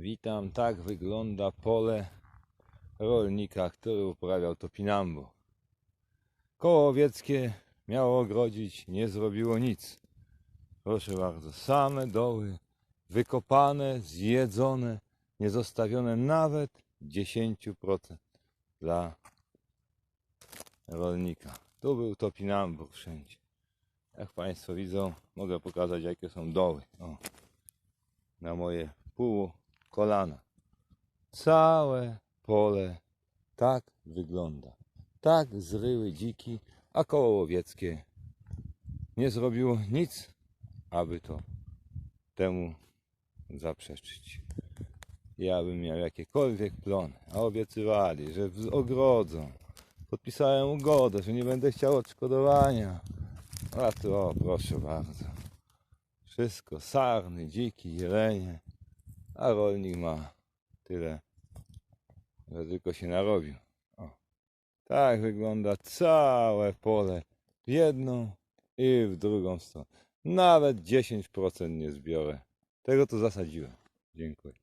Witam, tak wygląda pole rolnika, który uprawiał topinambo. Koło owieckie miało ogrodzić, nie zrobiło nic. Proszę bardzo, same doły, wykopane, zjedzone, nie zostawione nawet 10% dla rolnika. Tu był topinambur wszędzie. Jak Państwo widzą, mogę pokazać jakie są doły. O, na moje pół kolana. Całe pole tak wygląda. Tak zryły dziki, a koło łowieckie nie zrobiło nic, aby to temu zaprzeczyć. Ja bym miał jakiekolwiek plony, a obiecywali, że ogrodzą. Podpisałem ugodę, że nie będę chciał odszkodowania. A to, o, proszę bardzo. Wszystko, sarny, dziki, jelenie, a rolnik ma tyle, że tylko się narobił. O. Tak wygląda całe pole w jedną i w drugą stronę. Nawet 10% nie zbiorę. Tego to zasadziłem. Dziękuję.